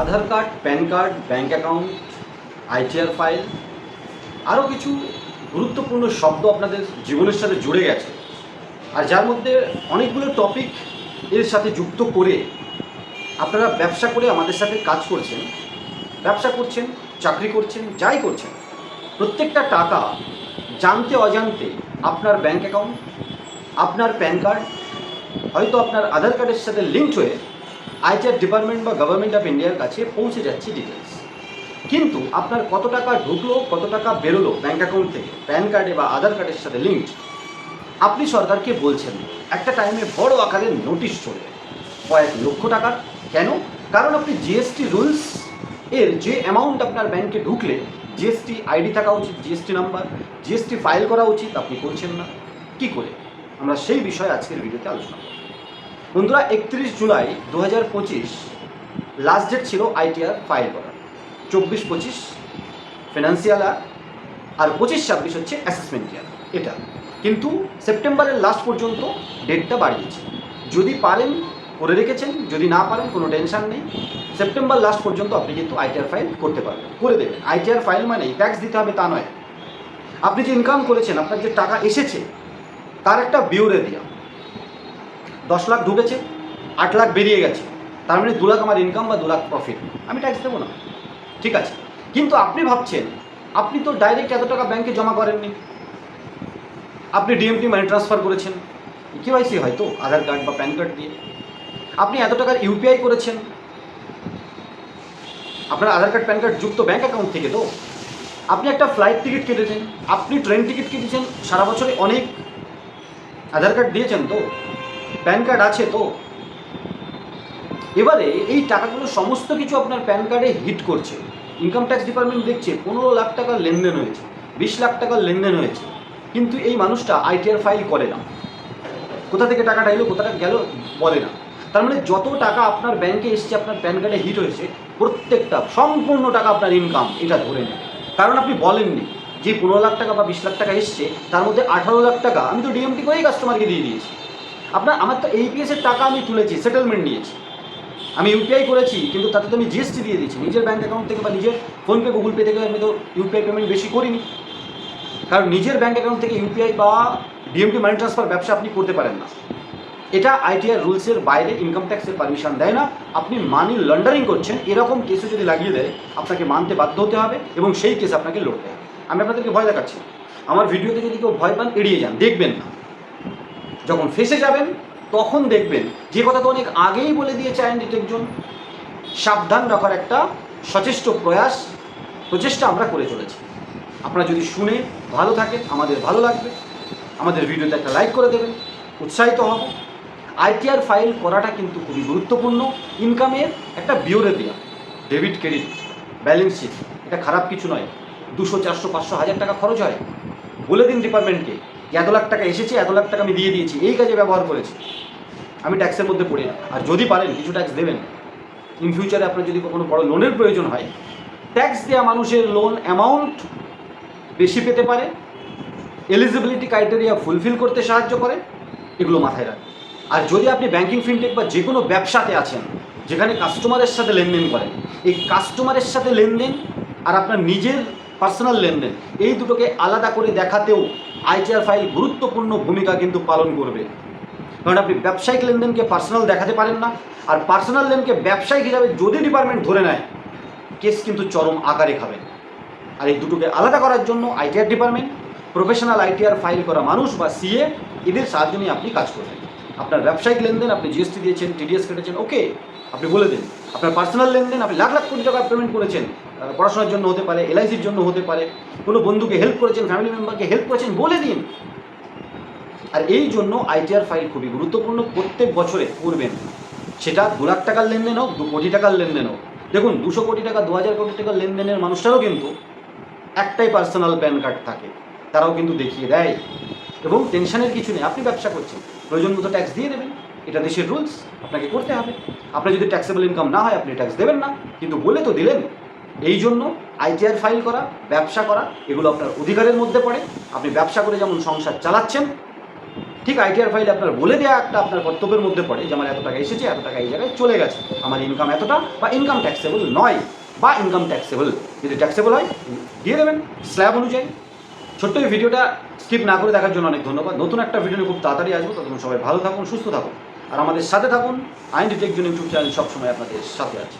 Aadhaar card, PAN card bank account ITR file, আরও কিছু গুরুত্বপূর্ণ শব্দ আপনাদের জীবনের সাথে জুড়ে গেছে। আর যার মধ্যে অনেকগুলো টপিক এর সাথে যুক্ত করে আপনারা ব্যবসা করে আমাদের সাথে কাজ করছেন, ব্যবসা করছেন, চাকরি করছেন, যাই করছেন, প্রত্যেকটা টাকা জানতে অজান্তে আপনার ব্যাঙ্ক অ্যাকাউন্ট, আপনার প্যান কার্ড, হয়তো আপনার আধার কার্ডের সাথে লিঙ্ক হয়ে আইটিআর ডিপার্টমেন্ট বা গভর্নমেন্ট অফ ইন্ডিয়ার কাছে পৌঁছে যাচ্ছে ডিটেলস কিন্তু আপনার কত টাকা ঢুকলো, কত টাকা বেরোলো ব্যাঙ্ক অ্যাকাউন্ট থেকে? প্যান কার্ডে বা আধার কার্ডের সাথে লিঙ্ক আপনি সরকারকে বলছেন, একটা টাইমে বড় আকারে নোটিশ চলবে। কয়েক লক্ষ টাকার কেন? কারণ আপনি জিএসটি রুলস এর যে অ্যামাউন্ট আপনার ব্যাংকে ঢুকলে জিএসটি আইডি থাকা উচিত জিএসটি নাম্বার জিএসটি ফাইল করা উচিত, আপনি করছেন না। কি করে? আমরা সেই বিষয়ে আজকের ভিডিওতে আলোচনা করব। বন্ধুরা, একত্রিশ জুলাই দু হাজার পঁচিশ লাস্ট ডেট ছিল আইটিআর ফাইল করার। চব্বিশ পঁচিশ ফিনান্সিয়াল আর আর পঁচিশ ছাব্বিশ হচ্ছে অ্যাসেসমেন্ট ইয়ার এটা। কিন্তু সেপ্টেম্বরের লাস্ট পর্যন্ত ডেটটা বাড়িয়েছে। যদি পারেন, করে রেখেছেন, যদি না পারেন, কোনো টেনশন নেই। সেপ্টেম্বর লাস্ট পর্যন্ত আপনি কিন্তু আইটিআর ফাইল করতে পারবেন। করে দেবেন। আইটিআর ফাইল মানে ট্যাক্স দিতে হবে তা নয়। আপনি যে ইনকাম করেছেন, আপনার যে টাকা এসেছে, তার একটা বিউরে দেওয়া দশ লাখ ঢুকেছে, আট লাখ বেরিয়ে গেছে। তার মানে দু লাখ আমার ইনকাম বা দু লাখ প্রফিট আমি ট্যাক্স দেবো না। ঠিক আছে। কিন্তু আপনি ভাবছেন, আপনি তো ডাইরেক্ট এত টাকা ব্যাংকে জমা করেননি। আপনি ডিএমটি মানি ট্রান্সফার করেছেন। কেওয়াইসি হয়তো, আধার কার্ড বা প্যান কার্ড দিয়ে। আপনি এত টাকার ইউপিআই করেছেন। আপনার আধার কার্ড প্যান কার্ড যুক্ত ব্যাংক অ্যাকাউন্ট থেকে তো। আপনি একটা ফ্লাইট টিকিট কেটেছেন। আপনি ট্রেন টিকিট কেটেছেন। সারা বছরে অনেক আধার কার্ড দিয়েছেন তো। প্যান কার্ড আছে তো? এবারে এই টাকাগুলো সমস্ত কিছু আপনার প্যান কার্ডে হিট করছে। ইনকাম ট্যাক্স ডিপার্টমেন্ট দেখছে, পনেরো লাখ টাকার লেনদেন হয়েছে, বিশ লাখ টাকার লেনদেন হয়েছে। কিন্তু এই মানুষটা আইটিআর ফাইল করে না। কোথা থেকে টাকাটা এলো, কোথাটা গেল, বলে না। তার মানে যত টাকা আপনার ব্যাংকে এসছে, আপনার প্যান কার্ডে হিট হয়েছে, প্রত্যেকটা, সম্পূর্ণ টাকা আপনার ইনকাম এটা ধরে নেবে কারণ আপনি বলেননি যে পনেরো লাখ টাকা বা বিশ লাখ টাকা এসছে, তার মধ্যে আঠারো লাখ টাকা আমি তো ডিএমটি করেই কাস্টমারকে দিয়ে দিয়েছি। আপনার, আমার তো এইপিএস এর টাকা আমি তুলেছি সেটেলমেন্ট নিয়েছি। আমি ইউপিআই করেছি, কিন্তু তাতে তো আমি জিএসটি দিয়ে দিয়েছি। নিজের ব্যাঙ্ক অ্যাকাউন্ট থেকে বা নিজের ফোনপে গুগল পে থেকে আমি তো ইউপিআই পেমেন্ট বেশি করিনি। কারণ নিজের ব্যাঙ্ক অ্যাকাউন্ট থেকে ইউপিআই বা ডিএমটি মানি ট্রান্সফার ব্যবসা আপনি করতে পারেন না। এটা আইটিআর রুলসের বাইরে ইনকাম ট্যাক্সের পারমিশন দেয় না। আপনি মানি লন্ডারিং করছেন, এরকম কেসে যদি লাগিয়ে দেয়, আপনাকে মানতে বাধ্য হতে হবে এবং সেই কেস আপনাকে লড়তে হবে। আমি আপনাদেরকে ভয় দেখাচ্ছি। আমার ভিডিওতে যদি কেউ ভয় পান, এড়িয়ে যান, দেখবেন না। যখন ফেসে যাবেন, তখন দেখবেন, যে কথা তো অনেক আগেই বলে দিয়েছে আইন ডিটেকজন, সাবধান রাখার একটা সচেষ্ট প্রয়াস, প্রচেষ্টা আমরা করে চলেছি। আপনারা যদি শুনে ভালো থাকে আমাদের ভালো লাগবে, আমাদের ভিডিওতে একটা লাইক করে দেবেন, উৎসাহিত হব। আইটিআর ফাইল করাটা কিন্তু খুবই গুরুত্বপূর্ণ, ইনকামের একটা বিওরে দেওয়া ডেবিট, ক্রেডিট, ব্যালেন্স শিট, এটা খারাপ কিছু নয়। দুশো, চারশো, পাঁচশো, হাজার টাকা খরচ হয়। বলে দিন ডিপার্টমেন্টকে এত লাখ টাকা এসেছে, এত লাখ টাকা আমি দিয়ে দিয়েছি, এই কাজে ব্যবহার করেছি। আমি ট্যাক্সের মধ্যে পড়ি না। আর যদি পারেন, কিছু ট্যাক্স দেবেন। ইন ফিউচারে আপনার যদি কখনো বড় লোনের প্রয়োজন হয় ট্যাক্স দেওয়া মানুষের লোন অ্যামাউন্ট বেশি পেতে পারে এলিজিবিলিটি ক্রাইটেরিয়া ফুলফিল করতে সাহায্য করে, এগুলো মাথায় রাখবেন আর যদি আপনি ব্যাঙ্কিং ফিনটেক বা যে কোনো ব্যবসাতে আছেন, যেখানে কাস্টমারের সাথে লেনদেন করেন, এই কাস্টমারের সাথে লেনদেন আর আপনার নিজের পার্সোনাল লেনদেন, এই দুটোকে আলাদা করে দেখাতেও আইটিআর ফাইল গুরুত্বপূর্ণ ভূমিকা কিন্তু পালন করবে। কারণ আপনি ব্যবসায়িক লেনদেনকে পার্সোনাল দেখাতে পারেন না, আর পার্সোনাল লেনকে ব্যবসায়িক হিসাবে যদি ডিপার্টমেন্ট ধরে নেয় কেস কিন্তু চরম আকারে খাবে। আর এই দুটোকে আলাদা করার জন্য ITR department professional ITR file করা মানুষ বা সিএ এদের সাহায্য নিয়ে আপনি কাজ করবেন। আপনার ব্যবসায়িক লেনদেন, আপনি জিএসটি দিয়েছেন টিডিএস কেটেছেন ওকে আপনি বলে দিন। আপনার পার্সোনাল লেনদেন, আপনি লাখ লাখ কোটি টাকা পেমেন্ট করেছেন পড়াশোনার জন্য হতে পারে, এলআইসির জন্য হতে পারে, কোনো বন্ধুকে হেল্প করেছেন ফ্যামিলি মেম্বারকে হেল্প করেছেন বলে দিন। আর এই জন্য আইটিআর ফাইল খুবই গুরুত্বপূর্ণ, প্রত্যেক বছরে করবেন। সেটা দু লাখ টাকার লেনদেন হোক, দু কোটি টাকার লেনদেন হোক। দেখুন, দুশো কোটি টাকা, দু হাজার কোটি টাকার লেনদেনের মানুষটারও কিন্তু একটাই পার্সোনাল প্যান কার্ড থাকে। তারাও কিন্তু দেখিয়ে দেয়। এবং টেনশনের কিছু নেই, আপনি ব্যবসা করছেন, প্রয়োজন মতো ট্যাক্স দিয়ে দেবেন। এটা দেশের রুলস আপনাকে করতে হবে। আপনার যদি ট্যাক্সেবল ইনকাম না হয়, আপনি ট্যাক্স দেবেন না। কিন্তু বলে তো দিলেন এই জন্য আইটিআর ফাইল করা, ব্যবসা করা, এগুলো আপনার অধিকারের মধ্যে পড়ে। আপনি ব্যবসা করে যেমন সংসার চালাচ্ছেন, ঠিক আইটিআর ফাইল আপনার বলে দেওয়া একটা আপনার কর্তব্যের মধ্যে পড়ে, যে আমার এত টাকা এসেছে, এত টাকা এই জায়গায় চলে গেছে। আমার ইনকাম এতটা বা ইনকাম ট্যাক্সেবল নয়, বা ইনকাম ট্যাক্সেবল যদি ট্যাক্সেবল হয়, দিয়ে দেবেন স্ল্যাব অনুযায়ী। ছোট্ট এই ভিডিওটা স্কিপ না করে দেখার জন্য অনেক ধন্যবাদ। নতুন একটা ভিডিও খুব তাড়াতাড়ি আসব, ততক্ষণ সবাই ভালো থাকুন, সুস্থ থাকুন। আর আমাদের সাথে থাকুন আইন ডিটেকজন ইউটিউব চ্যানেল সবসময় আপনাদের সাথে আছে।